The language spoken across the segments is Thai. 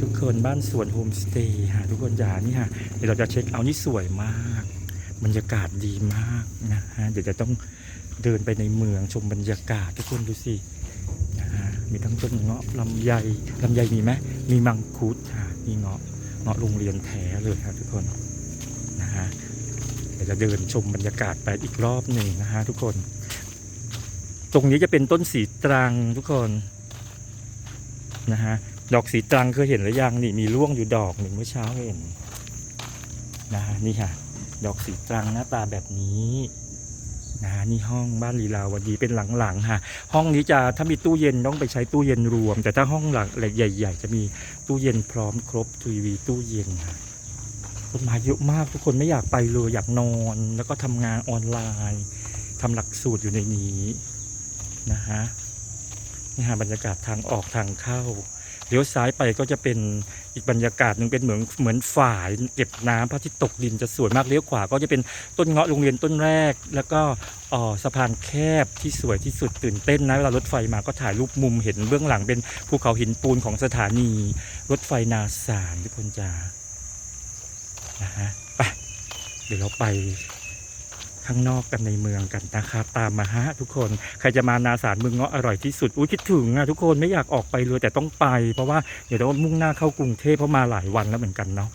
ทุกคนบ้านสวนโฮมสเตย์ฮะทุกคนอย่านี่ฮะเดี๋ยวเราจะเช็คเอานี่สวยมากบรรยากาศดีมากนะฮะเดี๋ยวจะต้องเดินไปในเมืองชมบรรยากาศทุกคนดูสินะฮะมีทั้งต้นเงาะลำไยลำไยมีไหมมีมังคุดฮะมีเงาะเงาะโรงเรียนแท้เลยครับทุกคนนะฮะเดี๋ยวจะเดินชมบรรยากาศไปอีกรอบหนึ่งนะฮะทุกคน ตรงนี้จะเป็นต้นสีตรังทุกคนนะฮะ ดอกสีตรังเคยเห็นหรือยังนี่มีร่วงอยู่ดอกหนึ่งเมื่อเช้าเห็นนะฮะนี่ค่ะ ดอกสีตรังหน้าตาแบบนี้นะนี่ห้องบ้านลีลาวดีเป็นหลังๆค่ะ ห้องนี้จะถ้ามีตู้เย็นต้องไปใช้ตู้เย็นรวม แต่ถ้าห้องหลังใหญ่ ๆ จะมีตู้เย็นพร้อมครบทีวีตู้เย็นค่ะต้นไม้เยอะมากทุกคนไม่อยากไปเลยอยากนอน แล้วก็ทำงานออนไลน์ทำหลักสูตรอยู่ในนี้นะฮะนี่ฮะบรรยากาศทางออกทางเข้า เลี้ยวซ้ายไปก็จะเป็นอีกบรรยากาศหนึ่งเป็นเหมือนเหมือนฝ่ายเก็บน้ำพระที่ตกดินจะสวยมากเลี้ยวขวา ก็จะเป็นต้นเงาะโรงเรียนต้นแรก แล้วก็สะพานแคบที่สวยที่สุดตื่นเต้นนะเวลารถไฟมาก็ถ่ายรูปมุมเห็นเบื้องหลังเป็นภูเขาหินปูนของสถานี รถไฟนาสารทุกคนจ้านะฮะไปเดี๋ยวเราไป ข้างนอกกันในเมืองกันนะครับตามมาฮะทุกคนใครจะมานาสารเมืองเงาะอร่อยที่สุดอุ้ยคิดถึงอะทุกคนไม่อยากออกไปเลยแต่ต้องไป เพราะว่าเดี๋ยวต้องมุ่งหน้าเข้ากรุงเทพเพราะมาหลายวันแล้วเหมือนกันเนาะ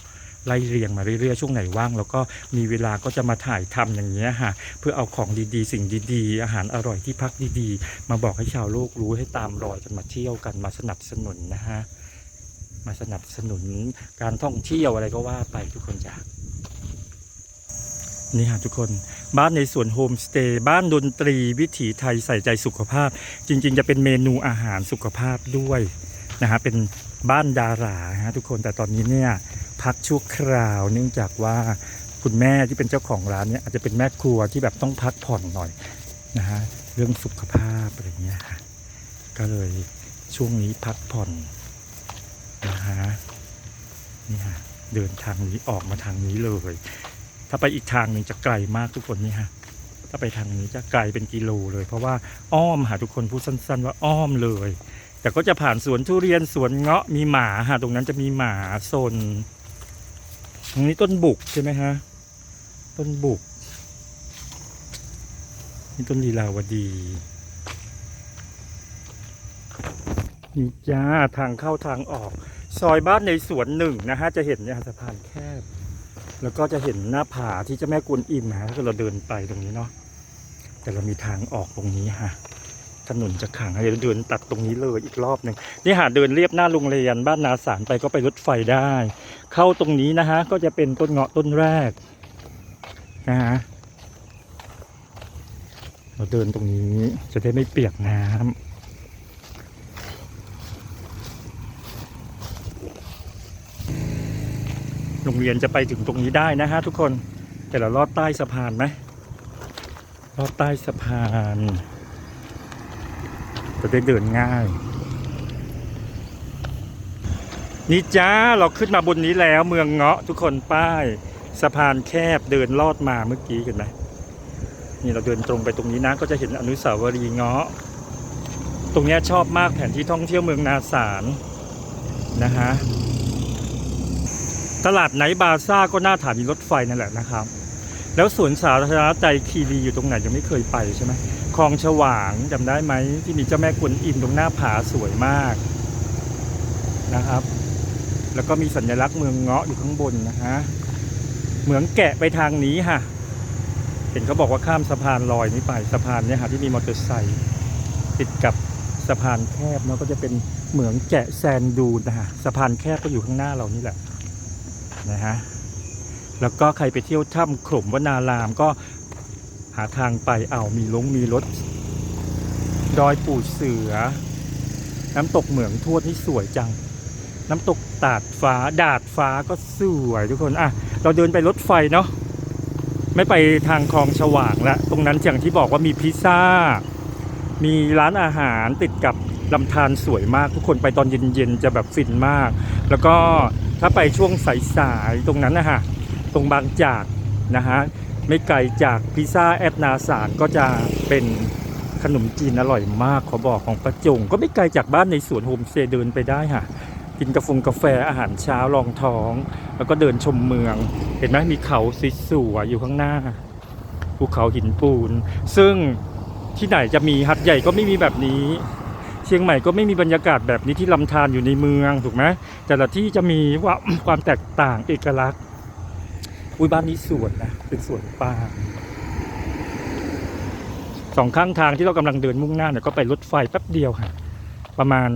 ไล่เรียงมาเรื่อยๆช่วงไหนว่าง แล้วก็มีเวลาก็จะมาถ่ายทำอย่างเงี้ยฮะเพื่อเอาของดีๆ สิ่งดีๆ อาหารอร่อยที่พักดีๆ มาบอกให้ชาวโลกรู้ให้ตามรอยกันมาเที่ยวกันมาสนับสนุนนะฮะมาสนับสนุนการท่องเที่ยวอะไรก็ว่าไปทุกคนจ้ะ นี่ฮะทุกคนบ้านในสวนโฮมสเตย์บ้านดนตรีวิถีไทยใส่ใจสุขภาพ จริง ๆ จะเป็นเมนูอาหารสุขภาพด้วยนะฮะเป็นบ้านดาราฮะทุกคนแต่ตอนนี้เนี่ยพักชั่วคราวเนื่องจากว่าคุณแม่ที่เป็นเจ้าของร้านเนี่ยอาจจะเป็นแม่ครัวที่แบบต้องพักผ่อนหน่อยนะฮะเรื่องสุขภาพอะไรเงี้ยค่ะก็เลยช่วงนี้พักผ่อนนะฮะนี่ฮะเดินทางนี้ออกมาทางนี้เลย ถ้าไปอีกทางหนึ่งจะไกลมากทุกคนนี่ฮะ ถ้าไปทางนี้จะไกลเป็นกิโลเลย เพราะว่าอ้อมหาทุกคนพูดสั้น ๆ ว่าอ้อมเลย แต่ก็จะผ่านสวนทุเรียนสวนเงาะมีหมาฮะตรงนั้นจะมีหมาโซนตรงนี้ต้นบุกใช่ไหมฮะ ต้นบุกนี่ต้นลีลาวดีนี่จ้าทางเข้าทางออก ซอยบ้านในสวนหนึ่งนะฮะ จะเห็นเนี่ยสะพานแคบ แล้วก็จะเห็นหน้าผาที่เจ้าแม่กวนอิมฮะถ้าเกิดเราเดินไปตรงนี้เนาะแต่เรามีทางออกตรงนี้ฮะถนนจะขังให้เราเดินตัดตรงนี้เลยอีกรอบหนึ่งนี่หาเดินเรียบหน้าโรงเรียนบ้านนาสารไปก็ไปรถไฟได้ เข้าตรงนี้นะฮะก็จะเป็นต้นเงาะต้นแรกนะฮะเราเดินตรงนี้จะได้ไม่เปียกน้ำ โรงเรียนจะไปถึงตรงนี้ได้นะฮะทุกคนแต่เราลอดใต้สะพานไหมลอดใต้สะพาน จะได้เดินง่าย นี่จ้าเราขึ้นมาบนนี้แล้วเมืองเงาะทุกคนป้ายสะพานแคบเดินลอดมาเมื่อกี้เห็นไหมนี่เราเดินตรงไปตรงนี้นะก็จะเห็นอนุสาวรีย์เงาะ ตรงเนี้ยชอบมากแผนที่ท่องเที่ยวเมืองนาสารนะฮะ ตลาดไนบาซ่าก็หน้าฐานีรถไฟนั่นแหละนะครับ แล้วสวนสาธารณะใจคีรีอยู่ตรงไหนยังไม่เคยไปใช่ไหมคลองฉวางจำได้ไหมที่มีเจ้าแม่กวนอิมตรงหน้าผาสวยมากนะครับ แล้วก็มีสัญลักษณ์เมืองเงาะอยู่ข้างบนนะฮะเหมืองแกะไปทางนี้ค่ะ เห็นเขาบอกว่าข้ามสะพานลอยนี้ไปสะพานเนี้ยค่ะที่มีมอเตอร์ไซค์ติดกับสะพานแคบแล้วก็จะเป็นเหมืองแกะแซนดูนนะฮะสะพานแคบก็อยู่ข้างหน้าเรานี่แหละ นะฮะแล้วก็ใครไปเที่ยวถ้ำขลมวนารามก็หาทางไปเอามีลงมีรถดอยปูเสือ น้ำตกเหมืองทวดนี่สวยจัง น้ำตกตาดฟ้าดาดฟ้าก็สวยทุกคน อะ เราเดินไปรถไฟเนาะไม่ไปทางคลองฉว่างละตรงนั้นอย่างที่บอกว่ามีพิซซ่า มีร้านอาหารติดกับลำธารสวยมากทุกคนไปตอนเย็นๆ จะแบบฟินมาก แล้วก็ ถ้าไปช่วงสายๆตรงนั้นนะฮะตรงบางจากนะฮะไม่ไกลจากพิซซ่าแอดนาสารก็จะเป็นขนมจีนอร่อยมากขอบอกของประจง ก็ไม่ไกลจากบ้านในสวนโฮมสเตย์เดินไปได้ค่ะกินกาแฟกาแฟอาหารเช้ารองท้อง แล้วก็เดินชมเมือง เห็นไหมมีเขาสวยๆอยู่ข้างหน้าภูเขาหินปูน ซึ่งที่ไหนจะมีหัดใหญ่ก็ไม่มีแบบนี้ เชียงใหม่ก็ไม่มีบรรยากาศแบบนี้ที่ลำธารอยู่ในเมืองถูกไหมแต่ละที่จะมีว่าความแตกต่างเอกลักษณ์อุ้ยบ้านนี้สวนนะเป็นสวนป่าสองข้างทางที่เรากำลังเดินมุ่งหน้าเนี่ยก็ไปรถไฟแป๊บเดียวค่ะ ประมาณ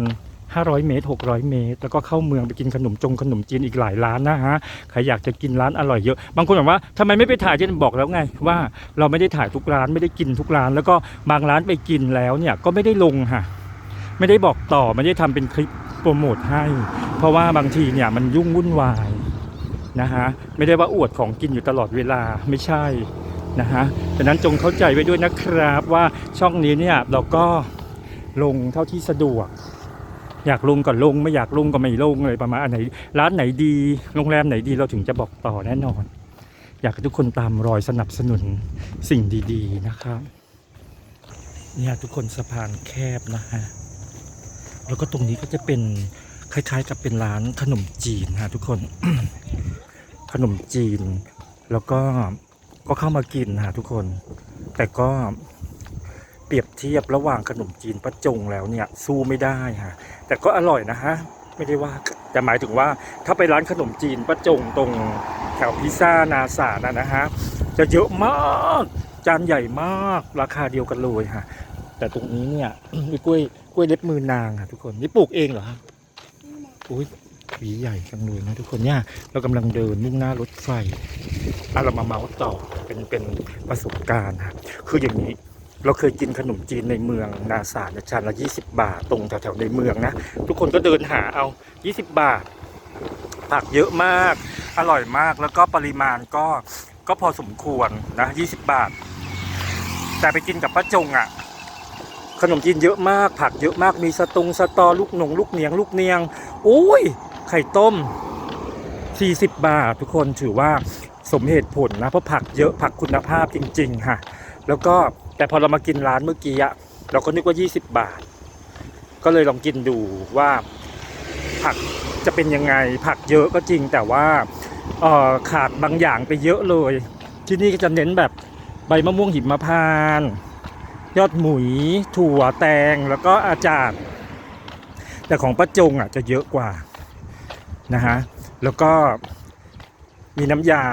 500 เมตร 600 เมตร แล้วก็เข้าเมืองไปกินขนมจงขนมจีนอีกหลายร้านนะฮะใครอยากจะกินร้านอร่อยเยอะ บางคนบอกว่าทำไมไม่ไปถ่ายเจนบอกแล้วไง ว่าเราไม่ได้ถ่ายทุกร้านไม่ได้กินทุกร้าน แล้วก็บางร้านไปกินแล้วเนี่ยก็ไม่ได้ลงค่ะ ไม่ได้บอกต่อไม่ได้ทำเป็นคลิปโปรโมทให้ เพราะว่าบางทีเนี่ยมันยุ่งวุ่นวายนะฮะไม่ได้ว่าอวดของกินอยู่ตลอดเวลาไม่ใช่นะฮะดังนั้นจงเข้าใจไว้ด้วยนะครับว่าช่องนี้เนี่ยเราก็ลงเท่าที่สะดวก อยากลงก็ลงไม่อยากลงก็ไม่ลงเลยประมาณอันไหนร้านไหนดีโรงแรมไหนดีเราถึงจะบอกต่อแน่นอน อยากให้ทุกคนตามรอยสนับสนุนสิ่งดี ๆ นะครับเนี่ยทุกคนสะพานแคบนะฮะ แล้วก็ตรงนี้ก็จะเป็นคล้าย ๆ กับเป็นร้านขนมจีนฮะทุกคน ขนมจีน แล้วก็ก็เข้ามากินฮะทุกคน แต่ก็เปรียบเทียบระหว่างขนมจีนป้าจงแล้วเนี่ยสู้ไม่ได้ฮะแต่ก็อร่อยนะฮะไม่ได้ว่าแต่หมายถึงว่าถ้าไปร้านขนมจีนป้าจงตรงแถวพิซซ่านาสานะนะฮะจะเยอะมากจานใหญ่มากราคาเดียวกันเลยฮะแต่ตรงนี้เนี่ยมีกล้วย ล้วยเล็บมือนางอะทุกคนนี่ปลูกเองเหรอฮะอุ้ยหวีใหญ่จังเลยนะทุกคนเนี่ยเรากำลังเดินมุ่งหน้ารถไฟอะเรามาเมาส์ต่อเป็นเป็นประสบการณ์ฮะคืออย่างนี้เราเคยกินขนมจีนในเมืองนาสานะจานละ20บาทตรงแถวๆในเมืองนะ ทุกคนก็เดินหาเอา20บาท ผักเยอะมาก อร่อยมากแล้วก็ปริมาณก็ก็พอสมควรนะ20บาท แต่ไปกินกับป้าจงอะ่ะ ขนมจีนเยอะมากผักเยอะมากมีสตุงสตอลูกหนงลูกเนียงลูกเนียงโอ้ยไข่ต้ม 40 บาท ทุกคนถือว่าสมเหตุผลนะ เพราะผักเยอะผักคุณภาพจริง ๆ ค่ะ แล้วก็แต่พอเรามากินร้านเมื่อกี้อะเราก็นึกว่า 20 บาท ก็เลยลองกินดูว่า ผักจะเป็นยังไง ผักเยอะก็จริงแต่ว่าออขาดบางอย่างไปเยอะเลย ที่นี่ก็จะเน้นแบบใบมะม่วงหิมพานต์ ยอดหมุยถั่วแตงแล้วก็อาจารย์ แต่ของป้าจงอะจะเยอะกว่านะฮะแล้วก็มีน้ำยา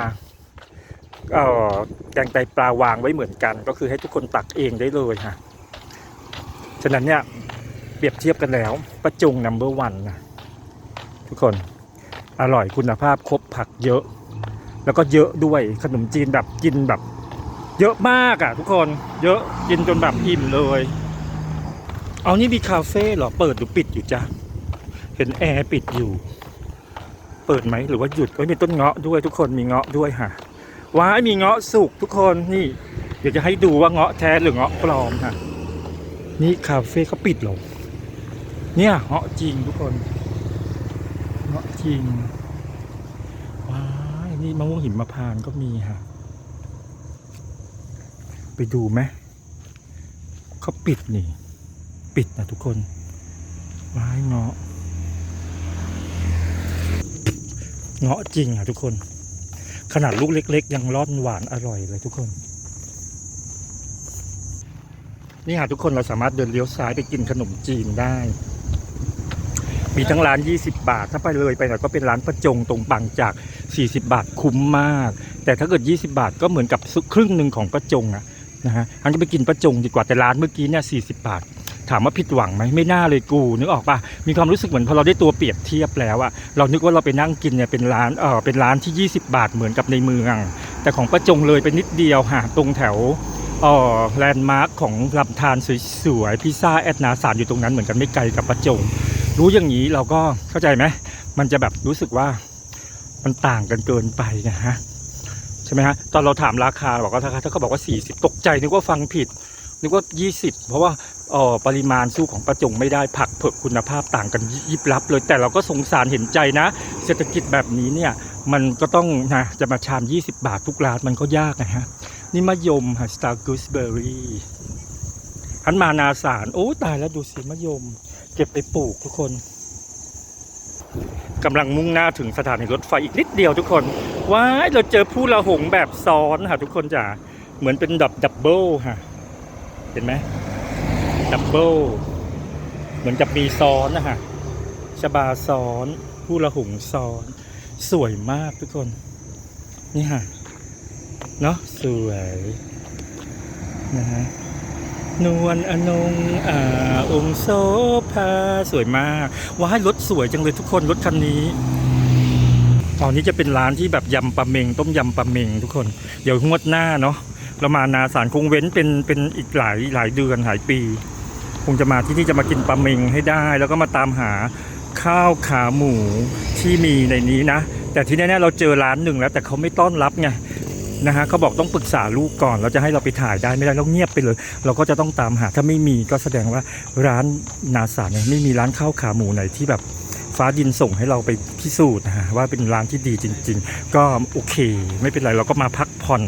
เอ่อแกงไตปลาวางไว้เหมือนกัน ก็คือให้ทุกคนตักเองได้เลยฮะฉะนั้นเนี่ยเปรียบเทียบกันแล้วประจุงนัมเบอร์วันนะทุกคนอร่อยคุณภาพครบผักเยอะ แล้วก็เยอะด้วยขนมจีนแบบกินแบบ เยอะมากอะ ทุกคนเยอะกินจนแบบอิ่มเลย เอานี่มีคาเฟ่เหรอ เปิดหรือปิดอยู่จ้ะเห็นแอร์ปิดอยู่ เปิดไหมหรือว่าหยุดก็มีต้นเงาะด้วยทุกคนมีเงาะด้วยฮะว้ามีเงาะสุกทุกคนนี่เดี๋ยวจะให้ดูว่าเงาะแท้หรือเงาะปลอมค่ะนี่คาเฟ่เขาปิดเหรอเนี่ยเงาะจริงทุกคนเงาะจริงว้ายนี่มะม่วงหิมพานต์ก็มีค่ะ ไปดูไหมเขาปิดนี่ ปิดนะทุกคนว้ายเงาะเงาะจริงอะทุกคน ขนาดลูกเล็ก ๆ ยังร่อนหวานอร่อยเลยทุกคน นี่ฮะทุกคนเราสามารถเดินเลี้ยวซ้ายไปกินขนมจีนได้ มีทั้งร้าน 20 บาท ถ้าไปเลยไปหน่อยก็เป็นร้านประจงตรงบางจาก 40 บาทคุ้มมาก แต่ถ้าเกิด 20 บาทก็เหมือนกับครึ่งหนึ่งของประจงอะ นะฮะอันก็ไปกินประจงดีกว่าแต่ร้านเมื่อกี้เนี่ย40บาท ถามว่าผิดหวังไหมไม่น่าเลยกูนึกออกปะมีความรู้สึกเหมือนพอเราได้ตัวเปรียบเทียบแล้วอะเรานึกว่าเราไปนั่งกินเนี่ยเป็นร้านเออเป็นร้านที่ 20 บาทเหมือนกับในเมือง แต่ของประจงเลยไปนิดเดียวหาตรงแถวเออแลนด์มาร์คของลำธารสวยๆพิซซ่าแอดนาสารอยู่ตรงนั้นเหมือนกันไม่ไกลกับประจง รู้อย่างนี้เราก็เข้าใจไหมมันจะแบบรู้สึกว่ามันต่างกันเกินไปนะฮะ ใช่ไหมฮะตอนเราถามราคาบอกว่าถ้าถ้าเขาบอกว่า 40 ตกใจนึกว่าฟังผิดนึกว่า 20 เพราะว่าออปริมาณสู้ของประจงไม่ได้ผักเผือกคุณภาพต่างกันยิบลับเลยแต่เราก็สงสารเห็นใจนะ เศรษฐกิจแบบนี้เนี่ยมันก็ต้องนะจะมาชาม 20 บาททุกร้านมันก็ยากนะฮะนี่มะยมฮะสตาร์กูสเบอร์รี่อันมานาสาร โอ้ ตายแล้วดูสิมะยม เก็บไปปลูกทุกคน กำลังมุ่งหน้าถึงสถานีรถไฟอีกนิดเดียวทุกคน ว้ายเราเจอผู้ละหงแบบซ้อนค่ะทุกคนจ๋าเหมือนเป็นดับดับเบิลค่ะเห็นไหมดับเบิลเหมือนกับมีซ้อนนะคะชบาซ้อน ผู้ละหงซ้อน สวยมากทุกคน นี่ค่ะเนาะสวยนะฮะ นวลอนงอ่าองค์โซภาสวยมาก ว้ายรถสวยจังเลยทุกคนรถคันนี้ ตอนนี้จะเป็นร้านที่แบบยำปลาเมง ต้มยำปลาเมงทุกคน เดี๋ยวงวดหน้าเนาะเรามานาสารคงเว้นเป็นเป็นอีกหลายหลายเดือนหลายปี คงจะมาที่นี่จะมากินปลาเมงให้ได้ แล้วก็มาตามหาข้าวขาหมูที่มีในนี้นะ แต่ที่แน่ๆเราเจอร้านหนึ่งแล้วแต่เขาไม่ต้อนรับไง นะฮะเขาบอกต้องปรึกษาลูกก่อนเราจะให้เราไปถ่ายได้ไม่ได้เราเงียบไปเลย เราก็จะต้องตามหาถ้าไม่มีก็แสดงว่าร้านนาสาเนี่ยไม่มีร้านข้าวขาหมูไหนที่แบบฟ้าดินส่งให้เราไปพิสูจน์นะฮะว่าเป็นร้านที่ดีจริง ๆ ก็โอเค ไม่เป็นไรเราก็มาพักผ่อน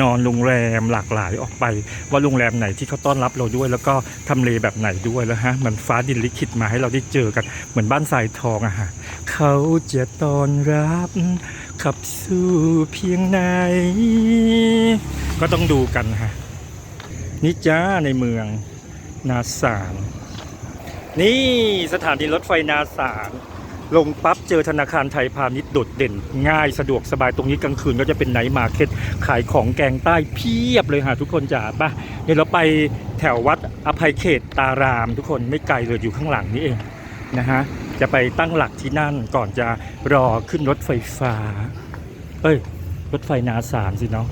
นอนโรงแรมหลากหลายออกไป ว่าโรงแรมไหนที่เขาต้อนรับเราด้วย แล้วก็ทำเลแบบไหนด้วยแล้วฮะมันฟ้าดินลิขิตมาให้เราได้เจอกันเหมือนบ้านทรายทองอะฮะเขาจะต้อนรับ ขับสู่เพียงไหน ก็ต้องดูกันฮะนี่จ้าในเมืองนาสารนี่สถานีรถไฟนาสารลงปั๊บเจอธนาคารไทยพาณิชย์โดดเด่น ง่ายสะดวกสบายตรงนี้กลางคืนก็จะเป็นไนท์มาร์เก็ตขายของแกงใต้เพียบเลยฮะทุกคนจ๋าป่ะเดี๋ยวเราไปแถววัดอภัยเขตตาราม ทุกคนไม่ไกลเลยอยู่ข้างหลังนี่เองนะฮะ จะไปตั้งหลักที่นั่นก่อนจะรอขึ้นรถไฟฟ้า เอ้ย รถไฟนาสามสิเนาะ